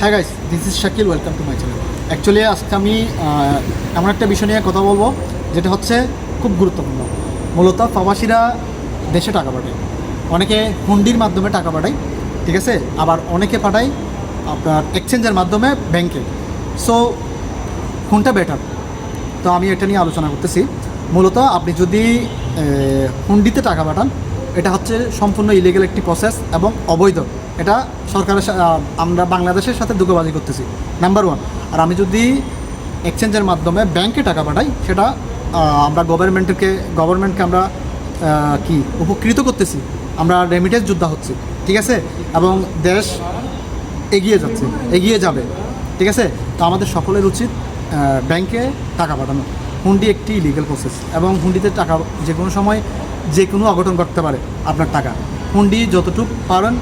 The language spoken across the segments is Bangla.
হ্যাঁ guys this is Shakil welcome to my channel actually আজকে আমি এমন একটা বিষয় নিয়ে কথা বলব, যেটা হচ্ছে খুব গুরুত্বপূর্ণ। মূলত প্রবাসীরা দেশে টাকা পাঠায়। অনেকে হুন্ডির মাধ্যমে টাকা পাঠায়, ঠিক আছে? আবার অনেকে পাঠায় আপনার এক্সচেঞ্জের মাধ্যমে ব্যাংকে সো কোনটা বেটার তো আমি এটা নিয়ে আলোচনা করতেছি। মূলত আপনি যদি হুন্ডিতে টাকা পাঠান এটা হচ্ছে সম্পূর্ণ ইলিগেল একটি প্রসেস এবং অবৈধ। এটা সরকারের আমরা বাংলাদেশের সাথে দুগোবাজি করতেছি। নাম্বার ওয়ান আর আমি যদি এক্সচেঞ্জের মাধ্যমে ব্যাংকে টাকা পাঠাই, সেটা আমরা গভর্নমেন্টকে গভর্নমেন্টকে আমরা কি, উপকৃত করতেছি। আমরা রেমিটেন্স যোদ্ধা হচ্ছি, ঠিক আছে? এবং দেশ এগিয়ে যাচ্ছে, এগিয়ে যাবে, ঠিক আছে? তো আমাদের সকলের উচিত ব্যাংকে টাকা পাঠানো। হুন্ডি একটি লিগ্যাল প্রসেস এবং হুন্ডিতে টাকা যে কোনো সময় যে কোনো অঘটন করতে পারে আপনার টাকা। হুন্ডি যতটুকু পারেন,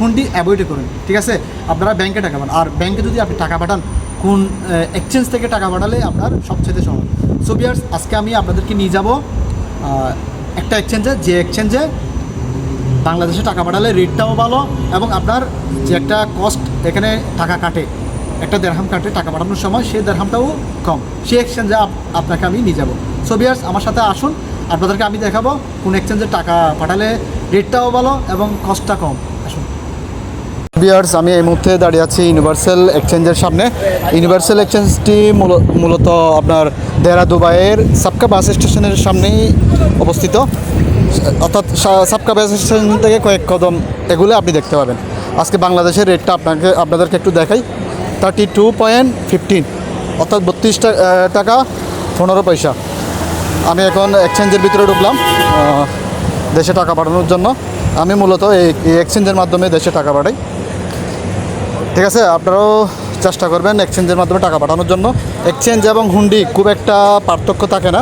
হুন্ডি অ্যাভয়েড করুন, ঠিক আছে? আপনারা ব্যাংকে টাকা পান। আর ব্যাংকে যদি আপনি টাকা পাঠান, কোন এক্সচেঞ্জ থেকে টাকা পাঠালে আপনার সবচেয়ে সহজ। সো বিয়ার্স আজকে আমি আপনাদেরকে নিয়ে যাব একটা এক্সচেঞ্জে যে এক্সচেঞ্জে বাংলাদেশে টাকা পাঠালে রেটটাও ভালো এবং আপনার যে একটা কস্ট এখানে টাকা কাটে একটা দেড়হাম কাটে টাকা পাঠানোর সময়, সেই দেড়হামটাও কম। সেই এক্সচেঞ্জে আপনাকে আমি নিয়ে যাব। সো বিয়ার্স আমার সাথে আসুন আপনাদেরকে আমি দেখাবো কোন এক্সচেঞ্জে টাকা পাঠালে রেটটাও ভালো এবং কস্টটা কম। আসুন। বিয়ার্স আমি এই মুহূর্তে দাঁড়িয়ে আছি ইউনিভার্সাল এক্সচেঞ্জের সামনে। ইউনিভার্সাল এক্সচেঞ্জটি মূল- মূলত আপনার দেহরা দুবাইয়ের সাবকা বাস স্টেশনের সামনেই অবস্থিত। অর্থাৎ সাবকা বাস স্টেশন থেকে কয়েক কদম এগুলো আপনি দেখতে পাবেন। আজকে বাংলাদেশের রেটটা আপনাকে আপনাদেরকে একটু দেখাই। থার্টি টু পয়েন্ট ফিফটিন অর্থাৎ বত্রিশ টাকা, পনেরো পয়সা। আমি এখন এক্সচেঞ্জের ভিতরে ঢুকলাম। দেশে টাকা পাঠানোর জন্য। আমি মূলত এই এক্সচেঞ্জের মাধ্যমে দেশে টাকা পাঠাই। ঠিক আছে? আপনারাও চেষ্টা করবেন এক্সচেঞ্জের মাধ্যমে টাকা পাঠানোর জন্য। এক্সচেঞ্জ এবং হুন্ডি খুব একটা পার্থক্য থাকে না।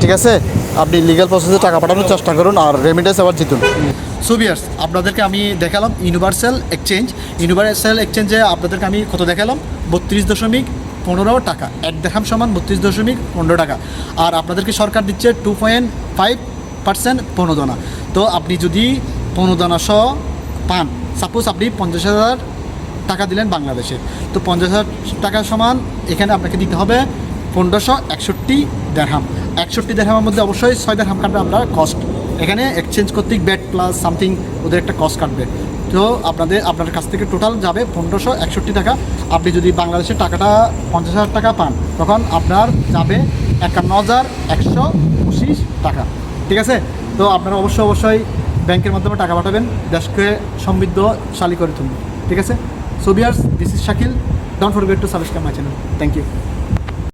ঠিক আছে? আপনি লিগ্যাল প্রসেসে টাকা পাঠানোর চেষ্টা করুন আর রেমিডেন্স আবার জিতুন। সুবিয়ার্স আপনাদেরকে আমি দেখালাম ইউনিভার্সাল এক্সচেঞ্জ ইউনিভার্সাল এক্সচেঞ্জে আপনাদেরকে আমি কত দেখালাম? বত্রিশ দশমিক পনেরো টাকা। এক দেখাম সমান বত্রিশ দশমিক পনেরো টাকা। আর আপনাদেরকে সরকার দিচ্ছে টু পয়েন্ট ফাইভ পার্সেন্ট প্রণোদনা তো আপনি যদি প্রণোদনা সহ পান সাপোজ আপনি পঞ্চাশ হাজার টাকা দিলেন বাংলাদেশে। তো পঞ্চাশ হাজার টাকা সমান এখানে আপনাকে দিতে হবে পনেরোশো একষট্টি দেড়হাম একষট্টি দেড়হামের মধ্যে অবশ্যই ছয় দেড়হাম কাটবে আপনার কস্ট এখানে এক্সচেঞ্জ কর্তৃক ব্যাট প্লাস সামথিং ওদের একটা কস্ট কাটবে। তো আপনাদের আপনার কাছ থেকে টোটাল যাবে পনেরোশো একষট্টি টাকা। আপনি যদি বাংলাদেশের টাকাটা পঞ্চাশ হাজার টাকা পান, তখন আপনার যাবে একান্ন হাজার একশো পঁচিশ টাকা। ঠিক আছে? তো আপনারা অবশ্যই অবশ্যই ব্যাংকের মাধ্যমে টাকা পাঠাবেন। দেশকে সমৃদ্ধশালী করে তুলবেন ঠিক আছে? So viewers this is Shakil don't forget to subscribe my channel thank you